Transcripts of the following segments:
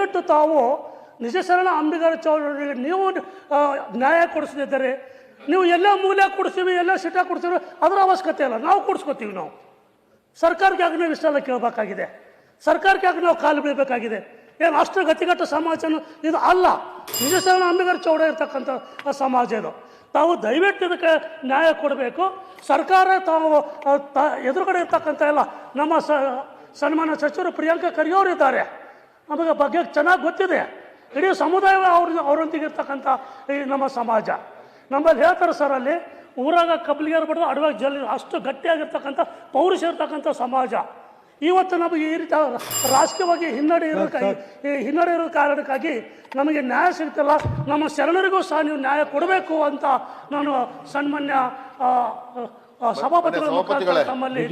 ದಯವಿಟ್ಟು ತಾವು ನಿಜಶರಣ ಅಂಬಿಗರ ಚೌಡರಿಗೆ ನೀವು ನ್ಯಾಯ ಕೊಡಿಸದಿದ್ದರೆ, ನೀವು ಎಲ್ಲ ಮೂಲೆ ಕೊಡಿಸ್ತೀವಿ, ಎಲ್ಲ ಸಿಟ ಕೊಡ್ತೀವಿ, ಅದರ ಅವಶ್ಯಕತೆ ಇಲ್ಲ. ನಾವು ಕೊಡಿಸ್ಕೊತೀವಿ ನಾವು. ಸರ್ಕಾರಕ್ಕೆ ಯಾಕೆ ನಾವು ಇಷ್ಟೆಲ್ಲ ಕೇಳಬೇಕಾಗಿದೆ? ಸರ್ಕಾರಕ್ಕೆ ಯಾಕೆ ನಾವು ಕಾಲು ಬೀಳಬೇಕಾಗಿದೆ? ಏನು ಅಷ್ಟು ಗತಿಗಟ್ಟ ಸಮಾಜ ಇದು ಅಲ್ಲ. ನಿಜಶರಣ ಅಂಬಿಗರ ಚೌಡ ಇರ್ತಕ್ಕಂಥ ಸಮಾಜ ಇದು. ತಾವು ದಯವಿಟ್ಟು ಇದಕ್ಕೆ ನ್ಯಾಯ ಕೊಡಬೇಕು. ಸರ್ಕಾರ ತಾವು ಎದುರುಗಡೆ ಇರ್ತಕ್ಕಂಥ ಎಲ್ಲ ನಮ್ಮ ಸ ಸನ್ಮಾನ್ಯ ಸಚಿವರು ಪ್ರಿಯಾಂಕಾ ಖರ್ಗೆಯವರು ಇದ್ದಾರೆ. ನಮಗೆ ಬಗ್ಗೆ ಚೆನ್ನಾಗಿ ಗೊತ್ತಿದೆ. ಇಡೀ ಸಮುದಾಯ ಅವ್ರ ಅವರೊಂದಿಗೆ ಇರ್ತಕ್ಕಂಥ ಈ ನಮ್ಮ ಸಮಾಜ. ನಮ್ಮಲ್ಲಿ ಹೇಳ್ತಾರೆ ಸರ್ ಅಲ್ಲಿ ಊರಾಗ ಕಬ್ಲಿಗೆ ಬಡ್ದು ಅಡವಾಗ ಜಲ್ಲಿ ಅಷ್ಟು ಗಟ್ಟಿಯಾಗಿರ್ತಕ್ಕಂಥ ಪೌರುಷ ಇರ್ತಕ್ಕಂಥ ಸಮಾಜ. ಇವತ್ತು ನಮಗೆ ಈ ರೀತಿ ರಾಜಕೀಯವಾಗಿ ಹಿನ್ನಡೆ ಇರೋದಕ್ಕಾಗಿ ಈ ಹಿನ್ನಡೆ ಇರೋ ಕಾರಣಕ್ಕಾಗಿ ನಮಗೆ ನ್ಯಾಯ ಸಿಗ್ತಿಲ್ಲ ನಮ್ಮ ಶರಣರಿಗೂ ಸಹ ನೀವು ನ್ಯಾಯ ಕೊಡಬೇಕು ಅಂತ ನಾನು ಸನ್ಮಾನ್ಯ ಸಭಾಪತಿಗಳ ಮುಖಾಂತರ. ತಮ್ಮಲ್ಲಿ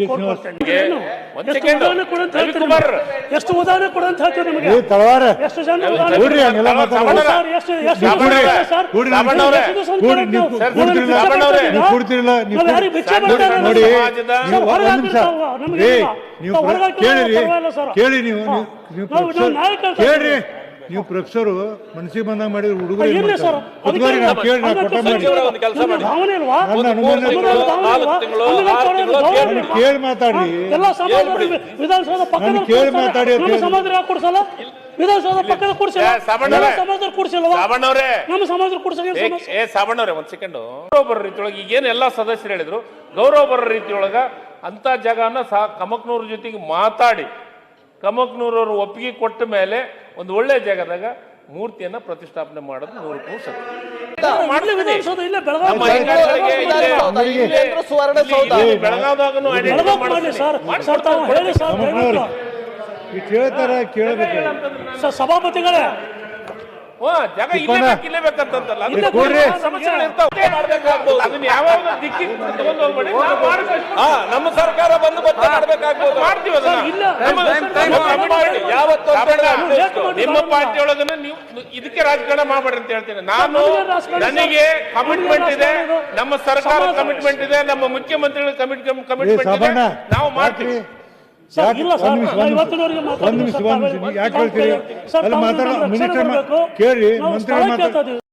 ಎಷ್ಟು. ಉದಾಹರಣೆ ಕೊಡುವಂತ ಹೇಳ್ತೀನಿ ರವಿಕುಮಾರ್. ನಿಮಗೆ. ತಳವಾರ. ಎಷ್ಟು ಜನ ನೀವು ಕೇಳಿರಿ. ಕೇಳಿ ನೀವು ಕೇಳ್ರಿ. ನೀವು ಪ್ರೊಫೆಸರು ಮನಸ್ಸಿಗೆ ಬಂದಾಗ ಮಾಡಿದ್ರೆ ಹುಡುಗರು ಏನ್ ಸರ್. ನಾವು ಕೇಳಿ ನಾವು ಕೊಟ್ಟ ಮಾಡಿ ಒಂದು ಕೆಲ್ಸ ಮಾಡಿ. ಭಾವನೆ ಇಲ್ವಾ? ನನ್ನ ಅನುಮಾನ ಭಾವನೆ ಇಲ್ಲ. ನಾಲ್ಕು ತಿಂಗಳು, ನಮಗೆ ಆರು ತಿಂಗಳು ಕೇಳಿ ಮಾತಾಡಿ. ಎಲ್ಲ ಸಮಾಜದಲ್ಲಿ ವಿಧಾನಸೌಧ ಪಕ್ಕದಲ್ಲಿ ಕೇಳಿ ಮಾತಾಡಿ ಅಂತ ನಮ್ಮ ಹೇಳಿ. ಸಮಾಜದಲ್ಲಿ ಯಾಕೆ ಕೂರ್ಸಲ್ಲ? ವಿಧಾನಸೌಧ ಪಕ್ಕದ ಕೂರ್ಸಿಲ್ಲ? ಏ, ಸಮಾಜದಲ್ಲಿ ನಮ್ಮ ಸಮಾಜದಲ್ಲಿ ಕೂರ್ಸಲ್ಲ ಏನ್ ಏ ಒಂದ್ ಸೆಕೆಂಡ್ ಗೌರವ ಬರೋ ರೀತಿಯೊಳಗೆ ಈಗೇನು ಎಲ್ಲ ಸದಸ್ಯರು ಹೇಳಿದ್ರು ಗೌರವ ಬರೋ ರೀತಿಯೊಳಗ ಅಂತ ಜಾಗನ ಸಹ ಕಮಕ್ನೂರ್ ಜೊತೆಗೆ ಮಾತಾಡಿ. ಕಮಕ್ನೂರವ್ರು ಒಪ್ಪಿಗೆ ಕೊಟ್ಟ ಮೇಲೆ ಒಂದು ಒಳ್ಳೆ ಜಾಗದಾಗ ಮೂರ್ತಿಯನ್ನ ಪ್ರತಿಷ್ಠಾಪನೆ ಮಾಡೋದು ನೂರು ಸತ್ಯ ಬೆಳಗಾವ್ದಾಗನು ದಯವಿಟ್ಟು. ಕೇಳಬೇಕು ಸಭಾಪತಿಗಳೇ ಜಾಗ ಇಲ್ಲೇ ತಿಪ್ಪಣ್ಣ. ಬೇಕು, ಇಲ್ಲೇ ಬೇಕಂತಲ್ಲ ಇಲ್ಲೇ ಕೊಡ್ರಿ. ಸಮಸ್ಯೆಗಳು ಇರ್ತಾವೆ? ಮಾಡ್ಬೇಕಾಗ್ಬೋದು? ಅದನ್ನ ನಾವು ಹಾ ನಮ್ಮ ಸರ್ಕಾರ ಬಂದು ಭತ್ತ ಮಾಡ್ಬೇಕಾಗ್ಬೋದು. ಮಾಡ್ತೀವಿ ಅದನ್ನ. ನಮ್ಮ- ಪಾರ್ಟಿ. ಯಾವತ್ತು ನಿಮ್ಮ ಒಳಗನ ನೀವು ಇದಕ್ಕೆ ರಾಜಕಾರಣ ಮಾಡ್ಬೇಡ್ರಿ ಅಂತ ಹೇಳ್ತೀನಿ. ನಾನು ನನಗೆ. ಕಮಿಟ್ಮೆಂಟ್ ಇದೆ. ನಮ್ಮ ಸರ್ಕಾರ ಕಮಿಟ್ಮೆಂಟ್ ಇದೆ. ನಮ್ಮ ಮುಖ್ಯಮಂತ್ರಿಗಳ ಕಮಿಟ್ ಕಮಿಟ್ಮೆಂಟ್ ಇದೆ. ನಾವು ಮಾಡ್ತೀವಿ. ಯಾಕೆ- ಒಂದು ನಿಮಿಷ, ಒಂದು ನಿಮಿಷ, ಒಂದ್ ಯಾಕೆ ಹೇಳ್ತೀರಿ? ಅಲ್ಲಿ ಮಾತಾಡ ಮಿನಿಸ್ಟರ್ ಕೇಳಿ ಮಂತ್ರಿ ಮಾತಾಡ.